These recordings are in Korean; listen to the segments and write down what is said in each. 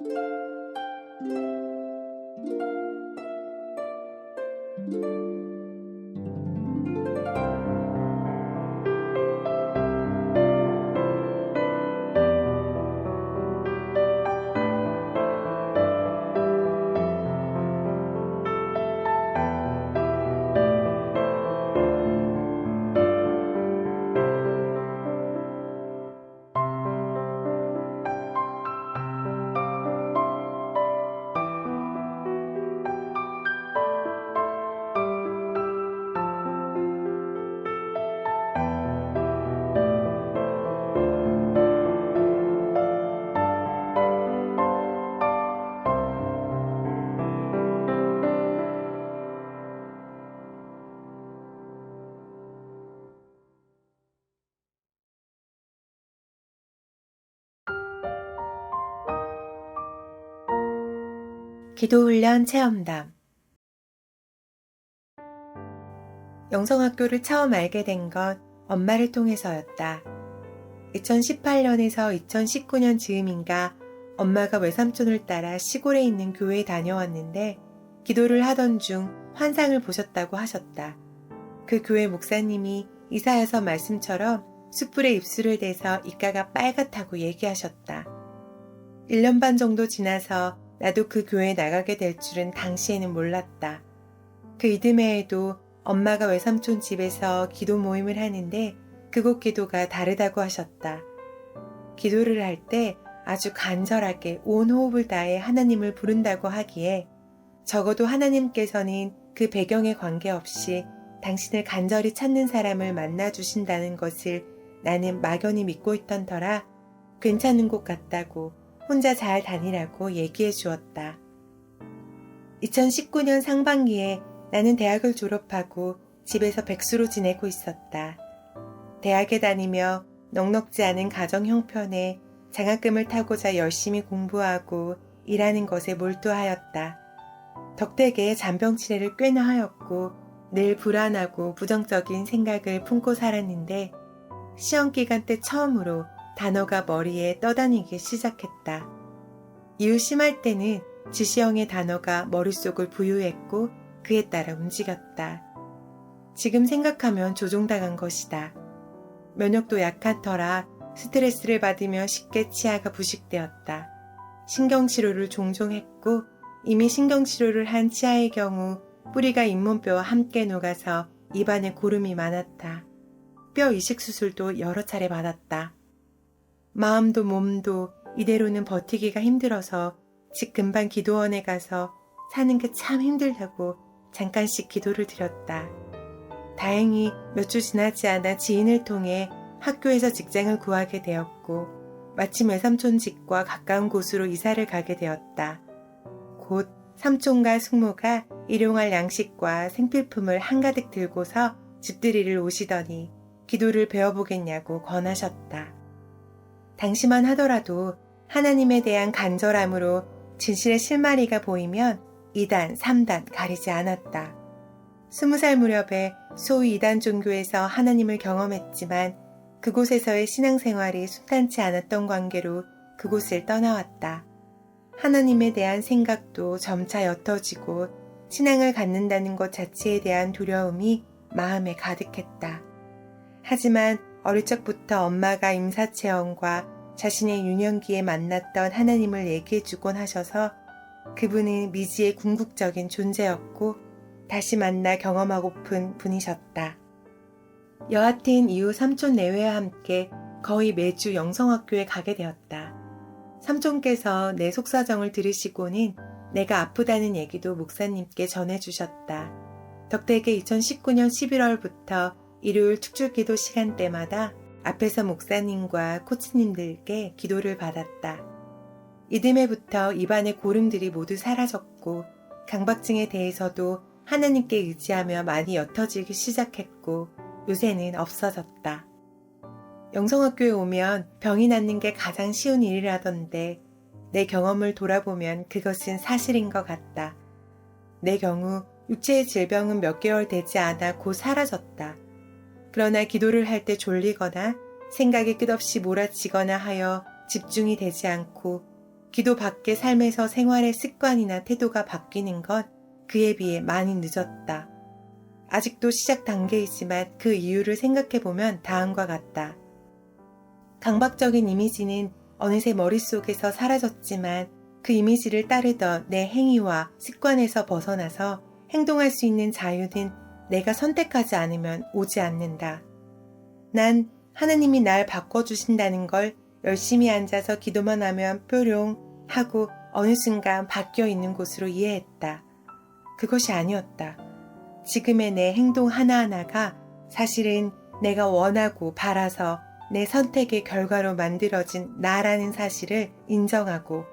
thank you 기도훈련 체험담 영성학교를 처음 알게 된 건 엄마를 통해서였다. 2018년에서 2019년 즈음인가 엄마가 외삼촌을 따라 시골에 있는 교회에 다녀왔는데 기도를 하던 중 환상을 보셨다고 하셨다. 그 교회 목사님이 이사여서 말씀처럼 숯불에 입술을 대서 입가가 빨갛다고 얘기하셨다. 1년 반 정도 지나서 나도 그 교회에 나가게 될 줄은 당시에는 몰랐다. 그 이듬해에도 엄마가 외삼촌 집에서 기도 모임을 하는데 그곳 기도가 다르다고 하셨다. 기도를 할 때 아주 간절하게 온 호흡을 다해 하나님을 부른다고 하기에 적어도 하나님께서는 그 배경에 관계없이 당신을 간절히 찾는 사람을 만나 주신다는 것을 나는 막연히 믿고 있던 터라 괜찮은 곳 같다고 혼자 잘 다니라고 얘기해 주었다. 2019년 상반기에 나는 대학을 졸업하고 집에서 백수로 지내고 있었다. 대학에 다니며 넉넉지 않은 가정 형편에 장학금을 타고자 열심히 공부하고 일하는 것에 몰두하였다. 덕택에 잔병 치레를 꽤나 하였고 늘 불안하고 부정적인 생각을 품고 살았는데 시험 기간 때 처음으로 단어가 머리에 떠다니기 시작했다. 이유 심할 때는 지시형의 단어가 머릿속을 부유했고 그에 따라 움직였다. 지금 생각하면 조종당한 것이다. 면역도 약한 터라 스트레스를 받으며 쉽게 치아가 부식되었다. 신경치료를 종종 했고 이미 신경치료를 한 치아의 경우 뿌리가 잇몸뼈와 함께 녹아서 입안에 고름이 많았다. 뼈 이식 수술도 여러 차례 받았다. 마음도 몸도 이대로는 버티기가 힘들어서 집 근방 기도원에 가서 사는 게 참 힘들다고 잠깐씩 기도를 드렸다. 다행히 몇 주 지나지 않아 지인을 통해 학교에서 직장을 구하게 되었고 마침 외삼촌 집과 가까운 곳으로 이사를 가게 되었다. 곧 삼촌과 숙모가 일용할 양식과 생필품을 한가득 들고서 집들이를 오시더니 기도를 배워보겠냐고 권하셨다. 당시만 하더라도 하나님에 대한 간절함으로 진실의 실마리가 보이면 2단, 3단 가리지 않았다. 스무 살 무렵에 소위 2단 종교에서 하나님을 경험했지만 그곳에서의 신앙생활이 순탄치 않았던 관계로 그곳을 떠나왔다. 하나님에 대한 생각도 점차 옅어지고 신앙을 갖는다는 것 자체에 대한 두려움이 마음에 가득했다. 하지만 어릴 적부터 엄마가 임사체험과 자신의 유년기에 만났던 하나님을 얘기해주곤 하셔서 그분은 미지의 궁극적인 존재였고 다시 만나 경험하고픈 분이셨다. 여하튼 이후 삼촌 내외와 함께 거의 매주 영성학교에 가게 되었다. 삼촌께서 내 속사정을 들으시고는 내가 아프다는 얘기도 목사님께 전해주셨다. 덕택에 2019년 11월부터 일요일 축출 기도 시간대마다 앞에서 목사님과 코치님들께 기도를 받았다. 이듬해부터 입안의 고름들이 모두 사라졌고 강박증에 대해서도 하나님께 의지하며 많이 옅어지기 시작했고 요새는 없어졌다. 영성학교에 오면 병이 낫는 게 가장 쉬운 일이라던데 내 경험을 돌아보면 그것은 사실인 것 같다. 내 경우 육체의 질병은 몇 개월 되지 않아 곧 사라졌다. 그러나 기도를 할 때 졸리거나 생각이 끝없이 몰아치거나 하여 집중이 되지 않고 기도 밖의 삶에서 생활의 습관이나 태도가 바뀌는 건 그에 비해 많이 늦었다. 아직도 시작 단계이지만 그 이유를 생각해 보면 다음과 같다. 강박적인 이미지는 어느새 머릿속에서 사라졌지만 그 이미지를 따르던 내 행위와 습관에서 벗어나서 행동할 수 있는 자유는 내가 선택하지 않으면 오지 않는다. 난 하나님이 날 바꿔주신다는 걸 열심히 앉아서 기도만 하면 뾰룡 하고 어느 순간 바뀌어 있는 곳으로 이해했다. 그것이 아니었다. 지금의 내 행동 하나하나가 사실은 내가 원하고 바라서 내 선택의 결과로 만들어진 나라는 사실을 인정하고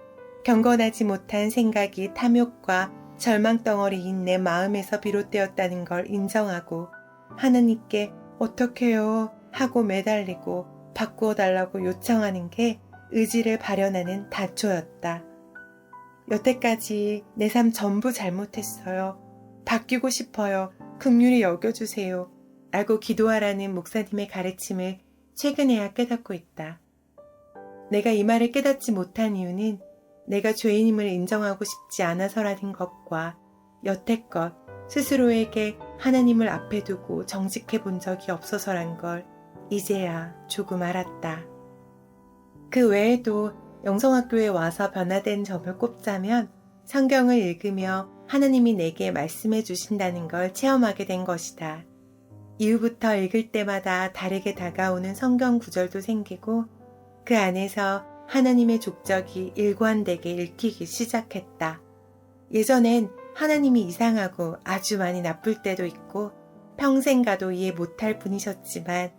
경건하지 못한 생각이 탐욕과 절망 덩어리인 내 마음에서 비롯되었다는 걸 인정하고 하나님께 어떻게요 하고 매달리고 바꾸어 달라고 요청하는 게 의지를 발현하는 단초였다. 여태까지 내 삶 전부 잘못했어요. 바뀌고 싶어요. 극률이 여겨주세요. 라고 기도하라는 목사님의 가르침을 최근에야 깨닫고 있다. 내가 이 말을 깨닫지 못한 이유는 내가 죄인임을 인정하고 싶지 않아서라는 것과 여태껏 스스로에게 하나님을 앞에 두고 정직해 본 적이 없어서란 걸 이제야 조금 알았다. 그 외에도 영성학교에 와서 변화된 점을 꼽자면 성경을 읽으며 하나님이 내게 말씀해 주신다는 걸 체험하게 된 것이다. 이후부터 읽을 때마다 다르게 다가오는 성경 구절도 생기고 그 안에서 하나님의 족적이 일관되게 읽히기 시작했다. 예전엔 하나님이 이상하고 아주 많이 나쁠 때도 있고 평생 가도 이해 못할 분이셨지만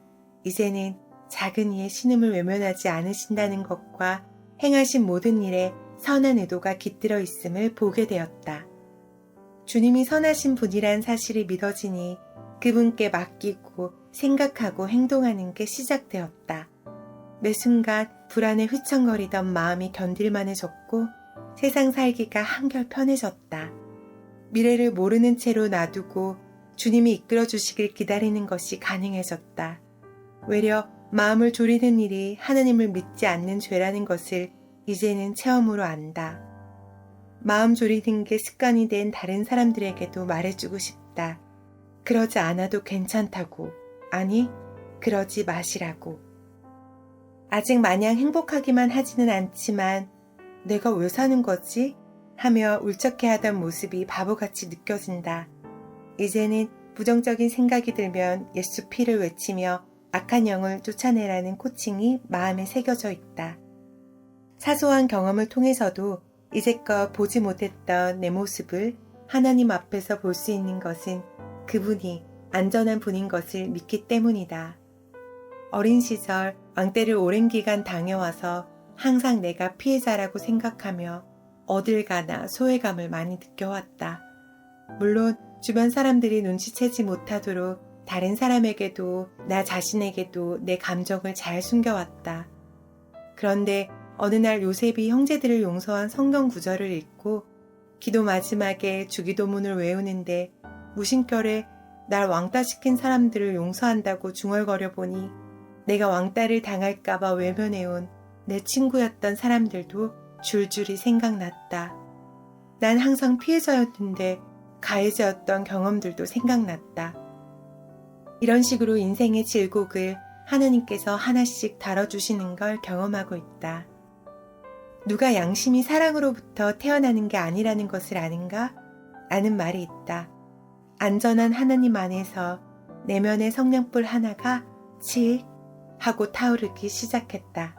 이제는 작은 이의 신음을 외면하지 않으신다는 것과 행하신 모든 일에 선한 의도가 깃들어 있음을 보게 되었다. 주님이 선하신 분이란 사실이 믿어지니 그분께 맡기고 생각하고 행동하는 게 시작되었다. 매 순간 불안에 휘청거리던 마음이 견딜만해졌고 세상 살기가 한결 편해졌다. 미래를 모르는 채로 놔두고 주님이 이끌어 주시길 기다리는 것이 가능해졌다. 외려 마음을 졸이는 일이 하나님을 믿지 않는 죄라는 것을 이제는 체험으로 안다. 마음 졸이는 게 습관이 된 다른 사람들에게도 말해주고 싶다. 그러지 않아도 괜찮다고. 아니, 그러지 마시라고. 아직 마냥 행복하기만 하지는 않지만 내가 왜 사는 거지? 하며 울적해 하던 모습이 바보같이 느껴진다. 이제는 부정적인 생각이 들면 예수 피를 외치며 악한 영을 쫓아내라는 코칭이 마음에 새겨져 있다. 사소한 경험을 통해서도 이제껏 보지 못했던 내 모습을 하나님 앞에서 볼 수 있는 것은 그분이 안전한 분인 것을 믿기 때문이다. 어린 시절 왕때를 오랜 기간 당해와서 항상 내가 피해자라고 생각하며 어딜 가나 소외감을 많이 느껴왔다. 물론 주변 사람들이 눈치채지 못하도록 다른 사람에게도 나 자신에게도 내 감정을 잘 숨겨왔다. 그런데 어느 날 요셉이 형제들을 용서한 성경 구절을 읽고 기도 마지막에 주기도문을 외우는데 무심결에 날 왕따 시킨 사람들을 용서한다고 중얼거려 보니 내가 왕따를 당할까봐 외면해온 내 친구였던 사람들도 줄줄이 생각났다. 난 항상 피해자였는데 가해자였던 경험들도 생각났다. 이런 식으로 인생의 질곡을 하나님께서 하나씩 다뤄주시는 걸 경험하고 있다. 누가 양심이 사랑으로부터 태어나는 게 아니라는 것을 아는가? 라는 말이 있다. 안전한 하나님 안에서 내면의 성냥불 하나가 칙 하고 타오르기 시작했다.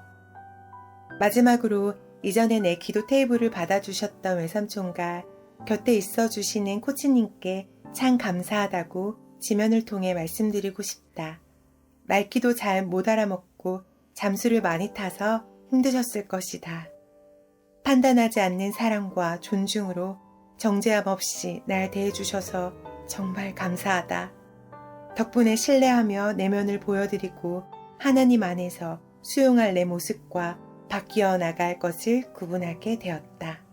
마지막으로 이전에 내 기도 테이블을 받아주셨던 외삼촌과 곁에 있어 주시는 코치님께 참 감사하다고 지면을 통해 말씀드리고 싶다. 말기도 잘 못 알아먹고 잠수를 많이 타서 힘드셨을 것이다. 판단하지 않는 사랑과 존중으로 정죄함 없이 날 대해주셔서 정말 감사하다. 덕분에 신뢰하며 내면을 보여드리고 하나님 안에서 수용할 내 모습과 바뀌어 나갈 것을 구분하게 되었다.